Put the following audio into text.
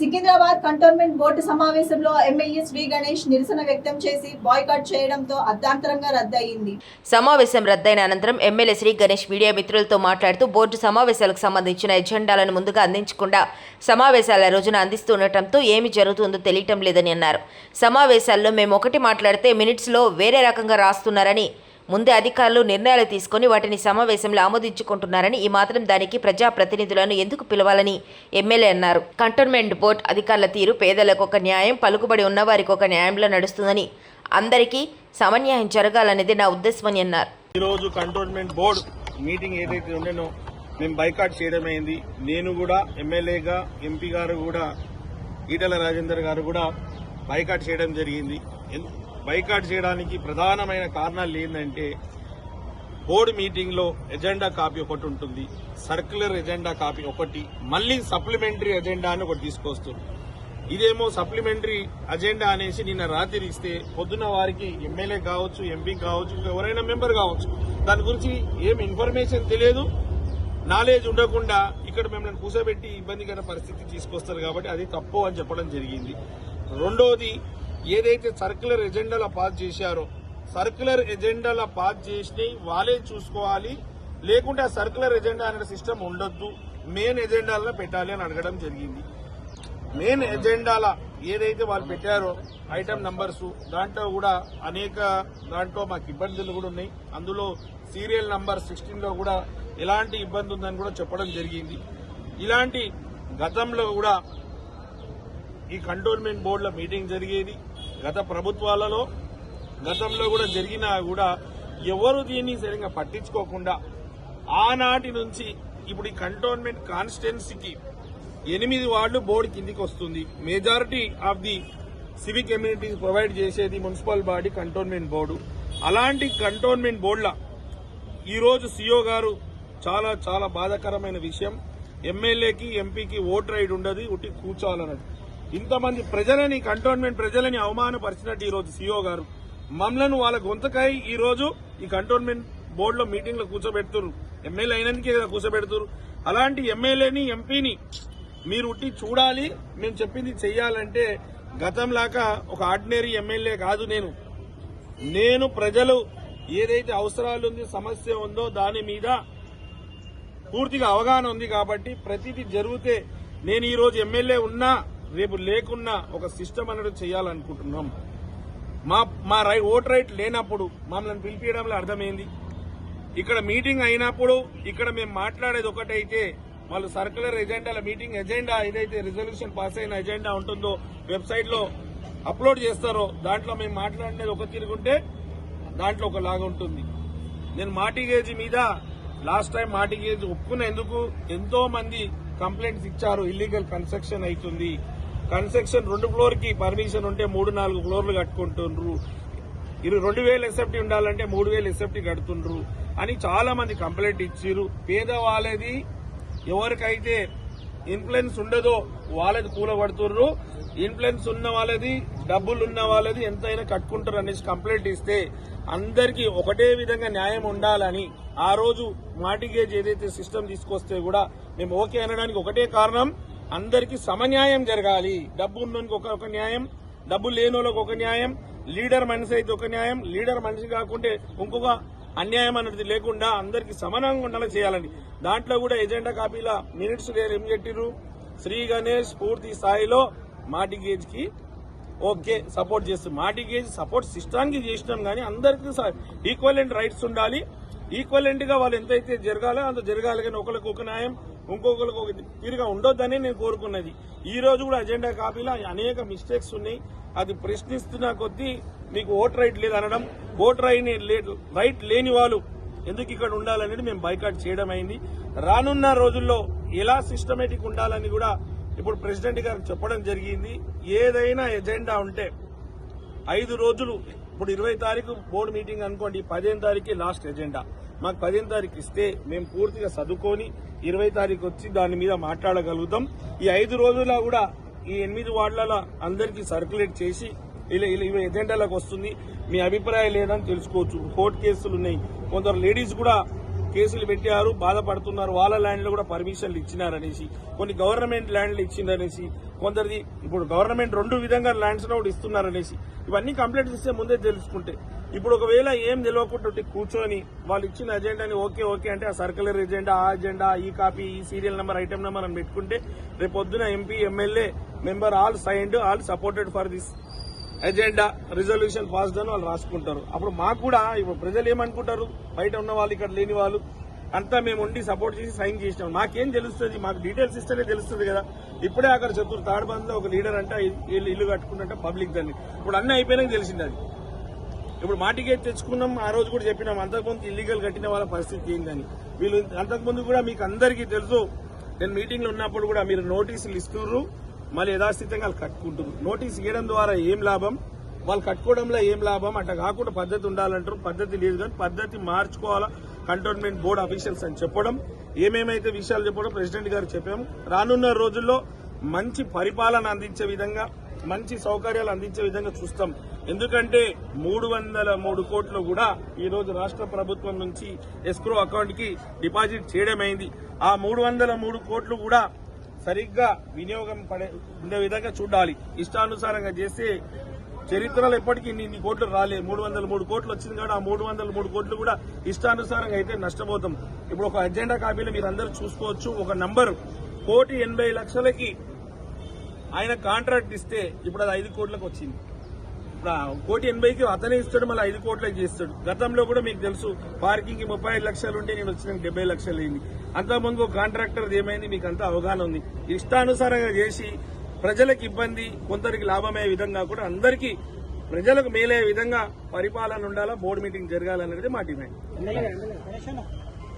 Secunderabad cantonment board సమావేశంలో MLA Shri Ganesh నిరసన వ్యక్తం చేసి బాయ్కాట్ చేయడంతో అర్ధాంతరంగా రద్దయింది. సమావేశం రద్దయిన అనంతరం ఎమ్మెల్యే శ్రీ గణేష్ మీడియా మిత్రులతో మాట్లాడుతూ బోర్డు సమావేశాలకు సంబంధించిన ఎజెండాలను ముందుగా అందించకుండా సమావేశాల రోజున అందిస్తుండటంతో ఏమి జరుగుతుందో తెలియటం లేదని అన్నారు. సమావేశాల్లో మేము ఒకటి మాట్లాడితే మినిట్స్లో వేరే రకంగా రాస్తున్నారని ముందే అధికారులు నిర్ణయాలు తీసుకొని వాటిని సమావేశంలో ఆమోదించుకుంటున్నారని ఈ మాత్రం దానికి ప్రజాప్రతినిధులను ఎందుకు పిలవాలని ఎమ్మెల్యే అన్నారు. కంటోన్మెంట్ బోర్డు అధికారుల తీరు పేదలకు ఒక న్యాయం పలుకుబడి ఉన్నవారికి ఒక న్యాయంలో నడుస్తుందని అందరికీ సమన్యాయం జరగాలనేది నా ఉద్దేశమని అన్నారు. ఈరోజు కంటోన్మెంట్ బోర్డు మీటింగ్ ఏదైతే ఉండేనో మేము బైకాట్ చేయడమైంది నేను కూడా ఎమ్మెల్యేగా ఎంపీ గారు కూడా ఈటల రాజేందర్ గారు కూడా బైకాట్ చేయడం జరిగింది. బైకాట్ చేయడానికి ప్రధానమైన కారణాలు ఏంటంటే బోర్డు మీటింగ్లో ఎజెండా కాపీ ఒకటి ఉంటుంది సర్క్యులర్ ఎజెండా కాపీ ఒకటి మళ్ళీ సప్లిమెంటరీ ఎజెండా అని ఒకటి తీసుకొస్తుంది. ఇదేమో సప్లిమెంటరీ అజెండా అనేసి నిన్న రాత్రి ఇస్తే పొద్దున వారికి ఎమ్మెల్యే కావచ్చు ఎంపీ కావచ్చు ఎవరైనా మెంబర్ కావచ్చు. దాని గురించి ఏం ఇన్ఫర్మేషన్ తెలియదు నాలెడ్జ్ ఉండకుండా ఇక్కడ మిమ్మల్ని కూర్చోబెట్టి ఇబ్బందికర పరిస్థితి తీసుకొస్తారు కాబట్టి అది తప్పు అని చెప్పడం జరిగింది. రెండోది ఏదైతే సర్క్యులర్ ఎజెండాలో పాస్ చేశారో సర్క్యులర్ ఎజెండాల పాస్ చేసి వాళ్ళే చూసుకోవాలి. లేకుంటే ఆ సర్క్యులర్ ఎజెండా అనే సిస్టమ్ ఉండొద్దు. మెయిన్ ఎజెండాలను పెట్టాలి అని అడగడం జరిగింది. మెయిన్ ఎజెండాల ఏదైతే వాళ్ళు పెట్టారో ఐటమ్ నంబర్స్ దాంట్లో కూడా అనేక దాంట్లో మాకు ఇబ్బందులు కూడా ఉన్నాయి. అందులో సీరియల్ నంబర్ సిక్స్టీన్లో కూడా ఎలాంటి ఇబ్బంది ఉందని కూడా చెప్పడం జరిగింది. ఇలాంటి గతంలో కూడా ఈ కంటోన్మెంట్ బోర్డుల మీటింగ్ జరిగేది. గత ప్రభుత్వాలలో గతంలో కూడా జరిగినా కూడా ఎవరు దీన్ని సరిగ్గా పట్టించుకోకుండా ఆనాటి నుంచి ఇప్పుడు ఈ కంటోన్మెంట్ కాన్స్టిట్యున్సీకి ఎనిమిది వార్డు బోర్డు కిందికి వస్తుంది. Majority of the civic communities provide చేసేది మున్సిపల్ బాడీ కంటోన్మెంట్ బోర్డు. అలాంటి కంటోన్మెంట్ బోర్డుల ఈరోజు రోజు సీఓ గారు చాలా చాలా బాధాకరమైన విషయం. ఎమ్మెల్యేకి ఎంపీకి ఓట్ రైడ్ ఉండదు ఉట్టి కూర్చోవాలన్నట్టు ఇంతమంది ప్రజలని కంటోన్మెంట్ ప్రజలని అవమానపరిచినట్టు ఈ రోజు సీఓ గారు మమ్మలను వాళ్ళ గొంతకాయ ఈ రోజు ఈ కంటోన్మెంట్ బోర్డులో మీటింగ్లో కూర్చోబెడుతున్నారు ఎమ్మెల్యే అయినందుకే కదా కూర్చోబెడుతున్నారు అలాంటి ఎమ్మెల్యేని ఎంపీని మీరు ఉట్టి చూడాలి. మేము చెప్పింది చెయ్యాలంటే గతంలాగా ఒక ఆర్డినరీ ఎమ్మెల్యే కాదు నేను. నేను ప్రజలు ఏదైతే అవసరాలు ఉంది సమస్య ఉందో దాని మీద పూర్తిగా అవగాహన ఉంది కాబట్టి ప్రతిదీ జరిగితే నేను ఈరోజు ఎమ్మెల్యే ఉన్నా రేపు లేకున్నా ఒక సిస్టమ్ అనేది చేయాలనుకుంటున్నాం. మా మా రై ఓట్ రైట్ లేనప్పుడు మమ్మల్ని పిలిపించడంలో అర్థమైంది. ఇక్కడ మీటింగ్ అయినప్పుడు ఇక్కడ మేము మాట్లాడేది ఒకటైతే వాళ్ళు సర్కులర్ ఎజెండాల మీటింగ్ ఎజెండా ఏదైతే రిజల్యూషన్ పాస్ అయిన ఎజెండా ఉంటుందో వెబ్సైట్లో అప్లోడ్ చేస్తారో దాంట్లో మేము మాట్లాడినది ఒక తిరుగుంటే దాంట్లో ఒక లాగా ఉంటుంది. నేను మాటిగేజ్ మీద లాస్ట్ టైం మాటిగేజ్ ఒప్పుకునేందుకు ఎంతో మంది కంప్లైంట్స్ ఇచ్చారు. ఇల్లీగల్ కన్స్ట్రక్షన్ అవుతుంది. కన్స్ట్రక్షన్ రెండు ఫ్లోర్కి పర్మిషన్ ఉంటే మూడు నాలుగు ఫ్లోర్లు కట్టుకుంటుండ్రు. ఇరు రెండు వేలు ఎస్ఎఫ్టీ ఉండాలంటే మూడు వేలు ఎస్ఎఫ్టీ కడుతుండ్రు అని చాలా మంది కంప్లైంట్ ఇచ్చిర్రు. పేదవాళ్ళది ఎవరికైతే ఇన్ఫ్లుయెన్స్ ఉండదో వాళ్ళది కూలబడుతుర్రు ఇన్ఫ్లుయెన్స్ ఉన్న వాళ్ళది డబ్బులు ఉన్న వాళ్ళది ఎంతైనా కట్టుకుంటారు అనేసి కంప్లైంట్ ఇస్తే అందరికీ ఒకటే విధంగా న్యాయం ఉండాలని ఆ రోజు మాటిగేజ్ ఏదైతే సిస్టమ్ తీసుకొస్తే కూడా మేము ఓకే అనడానికి ఒకటే కారణం అందరికీ సమన్యాయం జరగాలి. డబ్బు ఉన్నోనికి ఒక ఒక న్యాయం డబ్బు లేని ఒక న్యాయం లీడర్ మనిషి అయితే ఒక న్యాయం లీడర్ మనిషి కాకుంటే ఇంకొక అన్యాయం అనేది లేకుండా అందరికి సమానంగా ఉండాలని చేయాలని దాంట్లో కూడా ఎజెండా కాపీల మినిట్స్ లేరు. ఏం చెప్పిర్రు శ్రీ గణేష్ పూర్తి స్థాయిలో మాటిగేజ్కి ఓకే సపోర్ట్ చేస్తుంది. మాటిగేజ్ సపోర్ట్ సిస్టానికి చేసినాం కానీ అందరికి ఈక్వలెంట్ రైట్స్ ఉండాలి. ఈక్వలెంట్గా వాళ్ళు ఎంతైతే జరగాలో అంత జరగాలి కానీ ఒకరికి ఒక న్యాయం ఇంకొకరికి ఒక తీరుగా ఉండొద్దని నేను కోరుకున్నది. ఈ రోజు కూడా అజెండా కాపీలో అనేక మిస్టేక్స్ ఉన్నాయి. అది ప్రశ్నిస్తున్న కొద్దీ మీకు ఓట్ రైట్ లేదు అనడం ఓట్ రైట్ రైట్ లేని వాళ్ళు ఎందుకు ఇక్కడ ఉండాలనేది మేము బైకాట్ చేయడం అయింది. రానున్న రోజుల్లో ఎలా సిస్టమేటిక్ ఉండాలని కూడా ఇప్పుడు ప్రెసిడెంట్ గారు చెప్పడం జరిగింది. ఏదైనా ఎజెండా ఉంటే ఐదు రోజులు ఇప్పుడు ఇరవై తారీఖు బోర్డు మీటింగ్ అనుకోండి పదిహేను తారీఖు లాస్ట్ ఎజెండా మాకు పదిహేను తారీఖు ఇస్తే మేము పూర్తిగా చదువుకొని ఇరవై తారీఖు వచ్చి దాని మీద మాట్లాడగలుగుతాం. ఈ ఐదు రోజుల కూడా ఈ ఎనిమిది వార్డుల అందరికీ సర్క్యులేట్ చేసి ఇలా ఇలా ఇవి ఎజెండాలకు వస్తుంది. మీ అభిప్రాయం లేదని తెలుసుకోవచ్చు. కోర్టు కేసులు ఉన్నాయి. కొందరు లేడీస్ కూడా కేసులు పెట్టారు బాధపడుతున్నారు వాళ్ళ ల్యాండ్లు కూడా పర్మిషన్లు ఇచ్చినారనేసి కొన్ని గవర్నమెంట్ ల్యాండ్లు ఇచ్చిందనేసి కొందరిది ఇప్పుడు గవర్నమెంట్ రెండు విధంగా ల్యాండ్స్ కూడా ఇస్తున్నారనేసి ఇవన్నీ కంప్లైంట్స్ ఇస్తే ముందే తెలుసుకుంటే. ఇప్పుడు ఒకవేళ ఏం తెలియకుండా కూర్చొని వాళ్ళు ఇచ్చిన అజెండాని ఓకే ఓకే అంటే ఆ సర్కులర్ ఎజెండా ఆ అజెండా ఈ కాపీ ఈ సీరియల్ నెంబర్ ఐటమ్ నెంబర్ అని పెట్టుకుంటే రేపు పొద్దున MP MLA member all signed all supported for this agenda resolution pass అని వాళ్ళు రాసుకుంటారు. అప్పుడు మాకు కూడా ఇప్పుడు ప్రజలు ఏమనుకుంటారు? బయట ఉన్న వాళ్ళు ఇక్కడ లేని వాళ్ళు అంతా మేము ఉండి సపోర్ట్ చేసి సైన్ చేసినాం. మాకేం తెలుస్తుంది? మాకు డీటెయిల్స్ ఇస్తేనే తెలుస్తుంది కదా. ఇప్పుడే అక్కడ చతుర్ తాడబంద్లో ఒక లీడర్ అంటే ఇల్లు కట్టుకుంటే పబ్లిక్ దాన్ని. ఇప్పుడు అన్నీ అయిపోయినాక తెలిసింది అది. ఇప్పుడు మాటికే తెచ్చుకున్నాం ఆ రోజు కూడా చెప్పినాం అంతకుముందు ఇల్లీగల్ కట్టిన వాళ్ళ పరిస్థితి ఏందని. వీళ్ళు అంతకుముందు కూడా మీకు అందరికీ తెలుసు. నేను మీటింగ్లో ఉన్నప్పుడు కూడా మీరు నోటీసులు ఇస్తున్నారు మళ్ళీ యథాస్థితంగా వాళ్ళు కట్టుకుంటారు నోటీస్ ఇవ్వడం ద్వారా ఏం లాభం? వాళ్ళు కట్టుకోవడంలో ఏం లాభం? అట్లా కాకుండా పద్ధతి ఉండాలంటారు. పద్ధతి లేదు కానీ పద్ధతి మార్చుకోవాలా? కంటోన్మెంట్ బోర్డు అఫీషియల్స్ అని చెప్పడం ఏమేమైతే విషయాలు చెప్పడం ప్రెసిడెంట్ గారు చెప్పాము. రానున్న రోజుల్లో మంచి పరిపాలన అందించే విధంగా మంచి సౌకర్యాలు అందించే విధంగా చూస్తాం. ఎందుకంటే మూడు వందల మూడు కోట్లు కూడా ఈరోజు రాష్ట్ర ప్రభుత్వం నుంచి ఎస్క్రో అకౌంట్కి డిపాజిట్ చేయడమైంది. ఆ మూడు వందల మూడు కోట్లు కూడా సరిగ్గా వినియోగం పడే ఉండే విధంగా చూడాలి. ఇష్టానుసారంగా చేస్తే చరిత్రలో ఎప్పటికీ ఇన్ని కోట్లు రాలే. మూడు వందల మూడు కోట్లు వచ్చింది కాబట్టి ఆ మూడు వందల మూడు కోట్లు కూడా ఇష్టానుసారంగా అయితే నష్టపోతాం. ఇప్పుడు ఒక అజెండా కాపీలో మీరు అందరూ చూసుకోవచ్చు. ఒక నంబర్. కోటి ఎనభై లక్షలకి ఆయన కాంట్రాక్ట్ ఇస్తే ఇప్పుడు అది ఐదు కోట్లకు వచ్చింది. ఇప్పుడు కోటి ఎనభైకి అతనే ఇస్తాడు మళ్ళీ ఐదు కోట్లకి చేస్తాడు. గతంలో కూడా మీకు తెలుసు పార్కింగ్కి ముప్పై ఐదు లక్షలు ఉంటే నేను వచ్చిన డెబ్బై లక్షలు అయింది. అంతకుముందు కాంట్రాక్టర్ ఏమైంది? మీకు అంతా అవగాహన ఉంది. ఇష్టానుసారంగా చేసి ప్రజలకు ఇబ్బంది కొందరికి లాభమయ్యే విధంగా కూడా అందరికీ ప్రజలకు మేలయ్యే విధంగా పరిపాలన ఉండాలా? బోర్డు మీటింగ్ జరగాలనేది మా డిమాండ్.